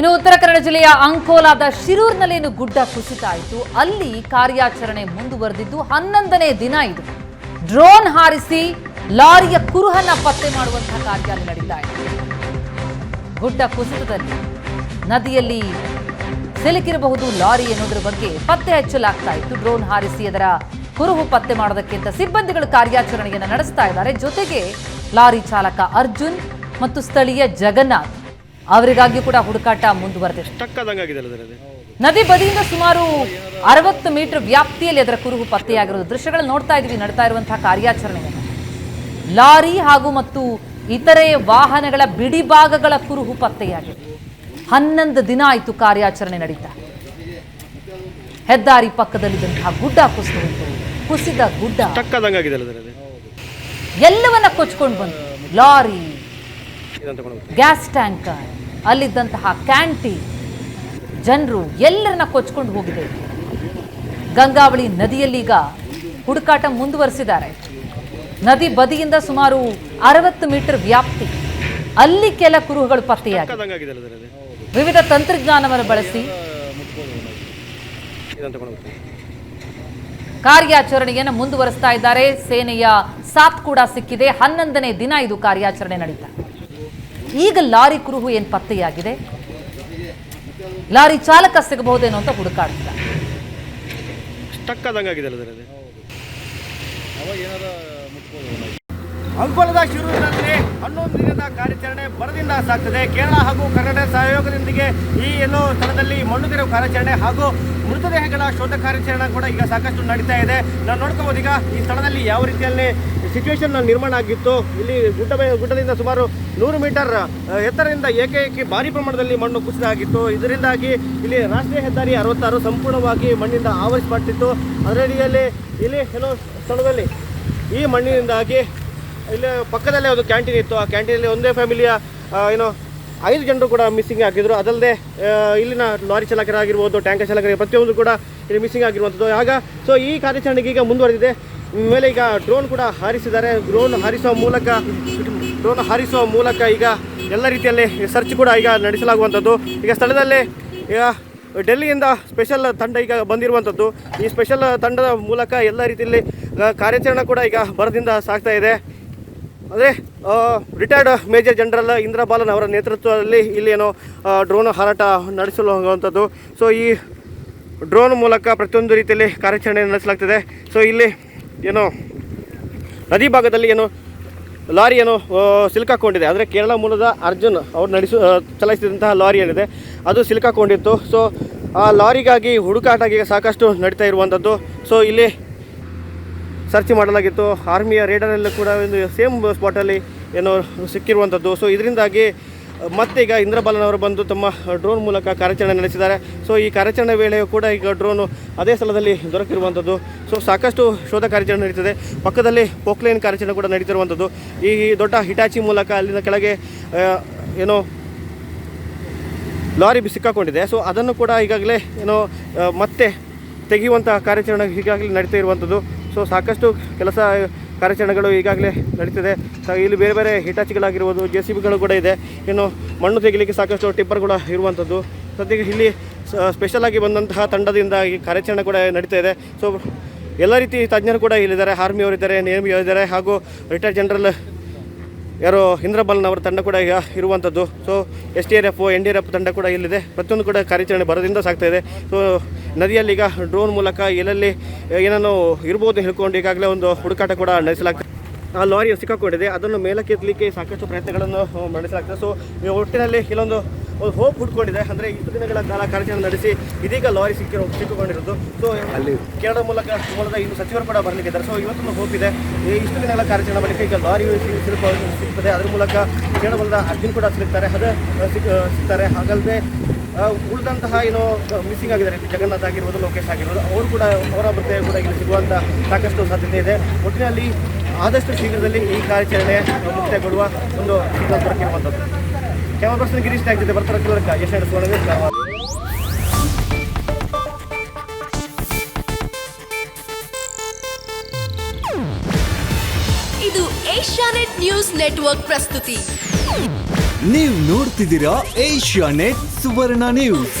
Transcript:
ಇನ್ನು ಉತ್ತರ ಕನ್ನಡ ಜಿಲ್ಲೆಯ ಅಂಕೋಲಾದ ಶಿರೂರ್ನಲ್ಲಿ ಏನು ಗುಡ್ಡ ಕುಸಿತ ಆಯಿತು ಅಲ್ಲಿ ಕಾರ್ಯಾಚರಣೆ ಮುಂದುವರೆದಿದ್ದು, ಹನ್ನೊಂದನೇ ದಿನ ಇದು. ಡ್ರೋನ್ ಹಾರಿಸಿ ಲಾರಿಯ ಕುರುಹನ್ನ ಪತ್ತೆ ಮಾಡುವಂತಹ ಕಾರ್ಯ ನಡೀತಾ ಇದೆ. ಗುಡ್ಡ ಕುಸಿತದಲ್ಲಿ ನದಿಯಲ್ಲಿ ಸಿಲುಕಿರಬಹುದು ಲಾರಿ ಎನ್ನುವುದರ ಬಗ್ಗೆ ಪತ್ತೆ ಹಚ್ಚಲಾಗ್ತಾ ಇತ್ತು. ಡ್ರೋನ್ ಹಾರಿಸಿ ಅದರ ಕುರುಹು ಪತ್ತೆ ಮಾಡೋದಕ್ಕಿಂತ ಸಿಬ್ಬಂದಿಗಳು ಕಾರ್ಯಾಚರಣೆಯನ್ನು ನಡೆಸ್ತಾ ಇದ್ದಾರೆ. ಜೊತೆಗೆ ಲಾರಿ ಚಾಲಕ ಅರ್ಜುನ್ ಮತ್ತು ಸ್ಥಳೀಯ ಜಗನ್ನಾಥ್ ಅವರಿಗಾಗಿ ಕೂಡ ಹುಡುಕಾಟ ಮುಂದುವರೆದಿದೆ. ನದಿ ಬದಿಯಿಂದ ಸುಮಾರು ಅರವತ್ತು ಮೀಟರ್ ವ್ಯಾಪ್ತಿಯಲ್ಲಿ ಅದರ ಕುರುಹು ಪತ್ತೆಯಾಗಿರೋದು ದೃಶ್ಯಗಳನ್ನು ನೋಡ್ತಾ ಇದೀವಿ ನಡ್ತಾ ಇರುವಂತಹ ಕಾರ್ಯಾಚರಣೆ. ಲಾರಿ ಹಾಗೂ ಮತ್ತು ಇತರೆ ವಾಹನಗಳ ಬಿಡಿಭಾಗಗಳ ಕುರುಹು ಪತ್ತೆಯಾಗಿದೆ. ಹನ್ನೊಂದು ದಿನ ಆಯಿತು ಕಾರ್ಯಾಚರಣೆ ನಡೀತಾ. ಹೆದ್ದಾರಿ ಪಕ್ಕದಲ್ಲಿದ್ದಂತಹ ಗುಡ್ಡ ಕುಸಿದು ಕುಸಿದ ಗುಡ್ಡ. ಎಲ್ಲವನ್ನ ಕೊಚ್ಕೊಂಡು ಬಂದು. ಲಾರಿ ಗ್ಯಾಸ್ ಟ್ಯಾಂಕರ್ ಅಲ್ಲಿದ್ದಂತಹ ಕ್ಯಾಂಟೀನ್ ಜನರು ಎಲ್ಲರನ್ನ ಕೊಚ್ಕೊಂಡು ಹೋಗಿದೆ. ಗಂಗಾವಳಿ ನದಿಯಲ್ಲೀಗ ಹುಡುಕಾಟ ಮುಂದುವರೆಸಿದ್ದಾರೆ. ನದಿ ಬದಿಯಿಂದ ಸುಮಾರು ಅರವತ್ತು ಮೀಟರ್ ವ್ಯಾಪ್ತಿ ಅಲ್ಲಿ ಕೆಲ ಕುರುಹುಗಳು ಅದು ವಿವಿಧ ತಂತ್ರಜ್ಞಾನವನ್ನು ಬಳಸಿ ಕಾರ್ಯಾಚರಣೆಯನ್ನು ಮುಂದುವರಿಸ್ತಾ ಇದ್ದಾರೆ. ಸೇನೆಯ ಸಾತ್ ಕೂಡ ಸಿಕ್ಕಿದೆ. ಹನ್ನೊಂದನೇ ದಿನ ಇದು ಕಾರ್ಯಾಚರಣೆ ನಡೀತಾ. ಈಗ ಲಾರಿ ಕುರುಹು ಏನು ಪತ್ತೆಯಾಗಿದೆ? ಲಾರಿ ಚಾಲಕ ಸಿಗಬಹುದೇನೋ ಅಂತ ಅದು? ಅಂಕೋಲದ ಶಿರೂರಿನಲ್ಲಿ ಹನ್ನೊಂದು ದಿನದ ಕಾರ್ಯಾಚರಣೆ ಬರದಿಂದ ಸಾಗ್ತದೆ. ಕೇರಳ ಹಾಗೂ ಕರ್ನಾಟಕ ಸಹಯೋಗದೊಂದಿಗೆ ಈ ಎಲ್ಲೋ ಸ್ಥಳದಲ್ಲಿ ಮಣ್ಣು ತೆರವು ಕಾರ್ಯಾಚರಣೆ ಹಾಗೂ ಮೃತದೇಹಗಳ ಶೋಧ ಕಾರ್ಯಾಚರಣೆ ಕೂಡ ಈಗ ಸಾಕಷ್ಟು ನಡೀತಾ ಇದೆ. ನಾವು ನೋಡ್ಕೋಬಹುದು ಈಗ ಈ ಸ್ಥಳದಲ್ಲಿ ಯಾವ ರೀತಿಯಲ್ಲಿ ಸಿಚುವೇಶನ್ ನಿರ್ಮಾಣ ಆಗಿತ್ತು. ಇಲ್ಲಿ ಗುಡ್ಡ ಗುಡ್ಡದಿಂದ ಸುಮಾರು ನೂರು ಮೀಟರ್ ಎತ್ತರದಿಂದ ಏಕೈಕಿ ಭಾರಿ ಪ್ರಮಾಣದಲ್ಲಿ ಮಣ್ಣು ಕುಸಿತ ಆಗಿತ್ತು ಇದರಿಂದಾಗಿ ಇಲ್ಲಿ ರಾಷ್ಟ್ರೀಯ ಹೆದ್ದಾರಿ ಅರವತ್ತಾರು ಸಂಪೂರ್ಣವಾಗಿ ಮಣ್ಣಿಂದ ಆವರಿಸಲ್ಪಟ್ಟಿತ್ತು. ಅದರಡಿಯಲ್ಲಿ ಇಲ್ಲಿ ಕೆಲವು ಸ್ಥಳದಲ್ಲಿ ಈ ಮಣ್ಣಿನಿಂದಾಗಿ ಇಲ್ಲಿ ಪಕ್ಕದಲ್ಲೇ ಒಂದು ಕ್ಯಾಂಟೀನ್ ಇತ್ತು. ಆ ಕ್ಯಾಂಟೀನಲ್ಲಿ ಒಂದೇ ಫ್ಯಾಮಿಲಿಯ ಏನೋ ಐದು ಜನರು ಕೂಡ ಮಿಸ್ಸಿಂಗ್ ಆಗಿದ್ದರು ಅದಲ್ಲದೆ ಇಲ್ಲಿನ ಲಾರಿ ಚಾಲಕರಾಗಿರ್ಬೋದು ಟ್ಯಾಂಕರ್ ಚಾಲಕರಿಗೆ ಪ್ರತಿಯೊಂದು ಕೂಡ ಇಲ್ಲಿ ಮಿಸ್ಸಿಂಗ್ ಆಗಿರುವಂಥದ್ದು. ಆಗ ಸೊ ಈ ಕಾರ್ಯಾಚರಣೆಗೆ ಈಗ ಮುಂದುವರೆದಿದೆ. ಮೇಲೆ ಈಗ ಡ್ರೋನ್ ಕೂಡ ಹಾರಿಸಿದ್ದಾರೆ. ಡ್ರೋನ್ ಹಾರಿಸುವ ಮೂಲಕ ಡ್ರೋನ್ ಹಾರಿಸುವ ಮೂಲಕ ಈಗ ಎಲ್ಲ ರೀತಿಯಲ್ಲಿ ಸರ್ಚ್ ಕೂಡ ಈಗ ನಡೆಸಲಾಗುವಂಥದ್ದು. ಈಗ ಸ್ಥಳದಲ್ಲೇ, ಈಗ ಡೆಲ್ಲಿಯಿಂದ ಸ್ಪೆಷಲ್ ತಂಡ ಈಗ ಬಂದಿರುವಂಥದ್ದು. ಈ ಸ್ಪೆಷಲ್ ತಂಡದ ಮೂಲಕ ಎಲ್ಲ ರೀತಿಯಲ್ಲಿ ಕಾರ್ಯಾಚರಣೆ ಕೂಡ ಈಗ ಬರದಿಂದ ಸಾಗ್ತಾ ಇದೆ. ಅಂದರೆ retired major general Indra Balan ಅವರ ನೇತೃತ್ವದಲ್ಲಿ ಇಲ್ಲಿ ಏನೋ ಡ್ರೋನ್ ಹಾರಾಟ ನಡೆಸಲು ಸೊ ಈ ಡ್ರೋನ್ ಮೂಲಕ ಪ್ರತಿಯೊಂದು ರೀತಿಯಲ್ಲಿ ಕಾರ್ಯಾಚರಣೆ ನಡೆಸಲಾಗ್ತದೆ. ಸೊ ಇಲ್ಲಿ ಏನು ನದಿ ಭಾಗದಲ್ಲಿ ಏನು ಲಾರಿ ಏನು ಸಿಲುಕಾಕೊಂಡಿದೆ. ಅಂದರೆ ಕೇರಳ ಮೂಲದ ಅರ್ಜುನ್ ಅವ್ರು ನಡೆಸು ಚಲಾಯಿಸಿದಂತಹ ಲಾರಿ ಏನಿದೆ, ಅದು ಸಿಲುಕಾಕೊಂಡಿತ್ತು. ಸೊ ಆ ಲಾರಿಗಾಗಿ ಹುಡುಕಾಟ ಈಗ ಸಾಕಷ್ಟು ನಡೀತಾ ಇರುವಂಥದ್ದು ಸೊ ಇಲ್ಲಿ ಸರ್ಚ್ ಮಾಡಲಾಗಿತ್ತು. ಆರ್ಮಿಯ ರೇಡರಲ್ಲೂ ಕೂಡ ಒಂದು ಸೇಮ್ ಸ್ಪಾಟಲ್ಲಿ ಏನೋ ಸಿಕ್ಕಿರುವಂಥದ್ದು ಸೊ ಇದರಿಂದಾಗಿ ಮತ್ತೆ ಈಗ ಇಂದ್ರಬಾಲನ್ ಅವರು ಬಂದು ತಮ್ಮ ಡ್ರೋನ್ ಮೂಲಕ ಕಾರ್ಯಾಚರಣೆ ನಡೆಸಿದ್ದಾರೆ. ಸೊ ಈ ಕಾರ್ಯಾಚರಣೆ ವೇಳೆಯೂ ಕೂಡ ಈಗ ಡ್ರೋನು ಅದೇ ಸ್ಥಳದಲ್ಲಿ ದೊರಕಿರುವಂಥದ್ದು. ಸೊ ಸಾಕಷ್ಟು ಶೋಧ ಕಾರ್ಯಾಚರಣೆ ನಡೀತದೆ. ಪಕ್ಕದಲ್ಲಿ ಪೋಕ್ಲೈನ್ ಕಾರ್ಯಾಚರಣೆ ಕೂಡ ನಡೀತಿರುವಂಥದ್ದು. ಈ ದೊಡ್ಡ ಹಿಟಾಚಿ ಮೂಲಕ ಅಲ್ಲಿನ ಕೆಳಗೆ ಏನೋ ಲಾರಿ ಸಿಕ್ಕಾಕೊಂಡಿದೆ. ಸೊ ಅದನ್ನು ಕೂಡ ಈಗಾಗಲೇ, ಏನೋ ಮತ್ತೆ ತೆಗೆಯುವಂಥ ಕಾರ್ಯಾಚರಣೆ ಈಗಾಗಲೇ ನಡೀತಾ ಇರುವಂಥದ್ದು. ಸೊ ಸಾಕಷ್ಟು ಕೆಲಸ ಕಾರ್ಯಾಚರಣೆಗಳು ಈಗಾಗಲೇ ನಡೀತಿದೆ. ಇಲ್ಲಿ ಬೇರೆ ಬೇರೆ ಹಿಟಾಚಿಗಳಾಗಿರ್ಬೋದು ಜೆ ಸಿ ಬಿಗಳು ಕೂಡ ಇದೆ. ಇನ್ನು ಮಣ್ಣು ತೆಗಿಲಿಕ್ಕೆ ಸಾಕಷ್ಟು ಟಿಪ್ಪರ್ ಕೂಡ ಇರುವಂಥದ್ದು. ಸದ್ಯಕ್ಕೆ ಇಲ್ಲಿ ಸ್ಪೆಷಲ್ ಆಗಿ ಬಂದಂತಹ ತಂಡದಿಂದ ಈ ಕಾರ್ಯಾಚರಣೆ ಕೂಡ ನಡೀತಾ ಇದೆ. ಸೊ, ಎಲ್ಲ ರೀತಿ ತಜ್ಞರು ಕೂಡ ಇಲ್ಲಿದ್ದಾರೆ. ಆರ್ಮಿಯವರಿದ್ದಾರೆ ನೇಮಿಯವರಿದ್ದಾರೆ ಹಾಗೂ ರಿಟೈರ್ಡ್ ಜನರಲ್ ಯಾರೋ ಇಂದ್ರಬಲ್ನ ಅವರ ತಂಡ ಕೂಡ ಈಗ ಇರುವಂಥದ್ದು. So S D R F N D R F ತಂಡ ಕೂಡ ಇಲ್ಲಿದೆ. ಪ್ರತಿಯೊಂದು ಕೂಡ ಕಾರ್ಯಾಚರಣೆ ಬರೋದಿಂದ ಸಾಗ್ತಾ ಇದೆ. ಸೊ ನದಿಯಲ್ಲಿ ಈಗ ಡ್ರೋನ್ ಮೂಲಕ ಎಲ್ಲೆಲ್ಲಿ ಏನನ್ನು ಇರ್ಬೋದು ಹೇಳ್ಕೊಂಡು ಈಗಾಗಲೇ ಒಂದು ಹುಡುಕಾಟ ಕೂಡ ನಡೆಸಲಾಗ್ತದೆ ಆ ಲಾರಿ ಸಿಕ್ಕಾಕೊಂಡಿದೆ. ಅದನ್ನು ಮೇಲಕ್ಕೆ ಎತ್ತಲಿಕ್ಕೆ ಸಾಕಷ್ಟು ಪ್ರಯತ್ನಗಳನ್ನು ನಡೆಸಲಾಗ್ತದೆ. ಸೊ ಒಟ್ಟಿನಲ್ಲಿ ಕೆಲವೊಂದು ಒಂದು ಹೋಪ್ ಹುಡ್ಕೊಂಡಿದೆ. ಅಂದರೆ ಇಷ್ಟು ದಿನಗಳ ಕಾಲ ಕಾರ್ಯಾಚರಣೆ ನಡೆಸಿ ಇದೀಗ ಲಾರಿ ಸಿಕ್ಕಿರೋ ಸಿಕ್ಕಿಕೊಂಡಿರೋದು. ಸೊ ಅಲ್ಲಿ ಕೇರಳ ಮೂಲಕ ಮೂಲದ ಇನ್ನು ಸಚಿವರು ಕೂಡ ಬರಲಿಕ್ಕಿದ್ದಾರೆ ಸೊ ಇವತ್ತೊಂದು ಹೋಪ್ ಇದೆ. ಈ ಇಷ್ಟು ದಿನಗಳ ಕಾರ್ಯಾಚರಣೆ ಬಳಿಕ ಈಗ ಲಾರಿ ಸಿಲುಕೋ ಸಿಗ್ತದೆ. ಅದ್ರ ಮೂಲಕ ಕೇರಳ ಮೂಲದ ಅರ್ಜುನ್ ಕೂಡ ಸಿಗ್ತಾರೆ. ಅದ ಸಿಗ್ತಾರೆ. ಹಾಗಲ್ಲದೆ ಉಳಿದಂತಹ ಏನೋ ಮಿಸ್ಸಿಂಗ್ ಆಗಿದ್ದಾರೆ. ಜಗನ್ನಾಥ್ ಆಗಿರ್ಬೋದು ಲೋಕೇಶ್ ಆಗಿರ್ಬೋದು ಅವರು ಕೂಡ ಅವರ ಬಗ್ಗೆ ಕೂಡ ಇಲ್ಲಿ ಸಿಗುವಂಥ ಸಾಕಷ್ಟು ಸಾಧ್ಯತೆ ಇದೆ. ಒಟ್ಟಿನಲ್ಲಿ ಆದಷ್ಟು ಶೀಘ್ರದಲ್ಲಿ ಈ ಕಾರ್ಯಾಚರಣೆ ಮುಕ್ತಾಯಗೊಳ್ಳುವ ಒಂದು ಸಿಗ್ನಲ್ ದೊರಕಿರುವಂಥದ್ದು ಕ್ಯಾಮರಾ ಪರ್ಸನ್ ಗಿರೀಶ್ ಜೊತೆ ಬರ್ತಾರೆ ಕೆಲವರಿಗೆ ಎಷ್ಟು ಸುವರ್ಣ ಇದು ಏಷ್ಯಾನೆಟ್ ನ್ಯೂಸ್ ನೆಟ್ವರ್ಕ್ ಪ್ರಸ್ತುತಿ. ನೀವು ನೋಡ್ತಿದ್ದೀರಾ ಏಷ್ಯಾ ನೆಟ್ ಸುವರ್ಣ ನ್ಯೂಸ್.